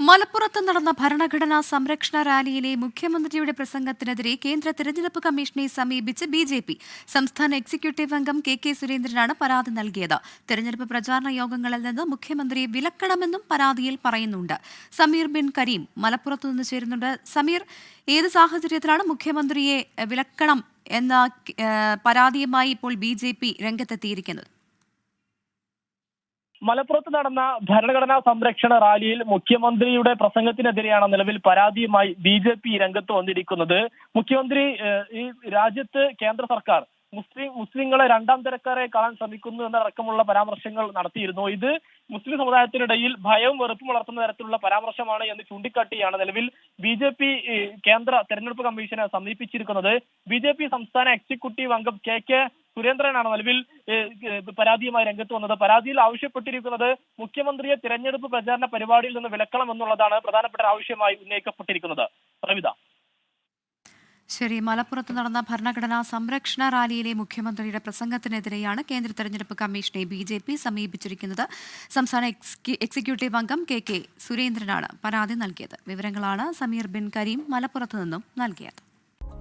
മലപ്പുറത്ത് നടന്ന ഭരണഘടനാ സംരക്ഷണ റാലിയിലെ മുഖ്യമന്ത്രിയുടെ പ്രസംഗത്തിനെതിരെ കേന്ദ്ര തിരഞ്ഞെടുപ്പ് കമ്മീഷനെ സമീപിച്ച് ബി ജെ പി സംസ്ഥാന എക്സിക്യൂട്ടീവ് അംഗം കെ കെ സുരേന്ദ്രനാണ് പരാതി നൽകിയത്. തെരഞ്ഞെടുപ്പ് പ്രചാരണ യോഗങ്ങളിൽ നിന്ന് മുഖ്യമന്ത്രി വിലക്കണമെന്നും പരാതിയിൽ പറയുന്നുണ്ട്. സമീർ ബിൻ കരീം മലപ്പുറത്ത് നിന്ന് ചേരുന്നുണ്ട്. സമീർ ഏത് സാഹചര്യത്തിലാണ് മുഖ്യമന്ത്രിയെ വിലക്കണം എന്ന പരാതിയുമായി ഇപ്പോൾ ബി രംഗത്തെത്തിയിരിക്കുന്നത്? മലപ്പുറത്ത് നടന്ന ഭരണഘടനാ സംരക്ഷണ റാലിയിൽ മുഖ്യമന്ത്രിയുടെ പ്രസംഗത്തിനെതിരെയാണ് നിലവിൽ പരാതിയുമായി ബി ജെ പി രംഗത്ത് വന്നിരിക്കുന്നത്. മുഖ്യമന്ത്രി ഈ രാജ്യത്ത് കേന്ദ്ര സർക്കാർ മുസ്ലിം മുസ്ലിങ്ങളെ രണ്ടാം തരക്കാരെ കാണാൻ ശ്രമിക്കുന്നു എന്നടക്കമുള്ള പരാമർശങ്ങൾ നടത്തിയിരുന്നു. ഇത് മുസ്ലിം സമുദായത്തിനിടയിൽ ഭയവും വെറുപ്പും വളർത്തുന്ന തരത്തിലുള്ള പരാമർശമാണ് എന്ന് ചൂണ്ടിക്കാട്ടിയാണ് നിലവിൽ ബി ജെ പി കേന്ദ്ര തെരഞ്ഞെടുപ്പ് കമ്മീഷനെ സമീപിച്ചിരിക്കുന്നത്. ബി ജെ പി സംസ്ഥാന എക്സിക്യൂട്ടീവ് അംഗം കെ കെ സുരേന്ദ്രനാണ് നിലവിൽ പരാതിയുമായി രംഗത്ത് വന്നത്. പരാതിയിൽ ആവശ്യപ്പെട്ടിരിക്കുന്നത് മുഖ്യമന്ത്രിയെ തിരഞ്ഞെടുപ്പ് പ്രചാരണ പരിപാടിയിൽ നിന്ന് വിലക്കണം എന്നുള്ളതാണ് പ്രധാനപ്പെട്ട ആവശ്യമായി ഉന്നയിക്കപ്പെട്ടിരിക്കുന്നത്. റവിത ശരി മലപ്പുറത്ത് നടന്ന ഭരണഘടനാ സംരക്ഷണ റാലിയിലെ മുഖ്യമന്ത്രിയുടെ പ്രസംഗത്തിനെതിരെയാണ് കേന്ദ്ര തെരഞ്ഞെടുപ്പ് കമ്മീഷനെ ബി ജെ പി സമീപിച്ചിരിക്കുന്നത്. സംസ്ഥാന എക്സിക്യൂട്ടീവ് അംഗം കെ കെ സുരേന്ദ്രനാണ് പരാതി നൽകിയത്. വിവരങ്ങളാണ് സമീർ ബിൻ കരീം മലപ്പുറത്ത് നിന്നും നൽകിയത്.